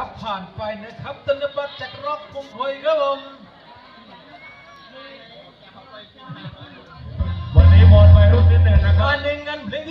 ับผ่านไปนะครับธนบัตรจากรอบกรุงคอยครับผมวันนี้บอลไปรุ่นนิดหนึ่งนะครับมาหนึ่งกันเพลง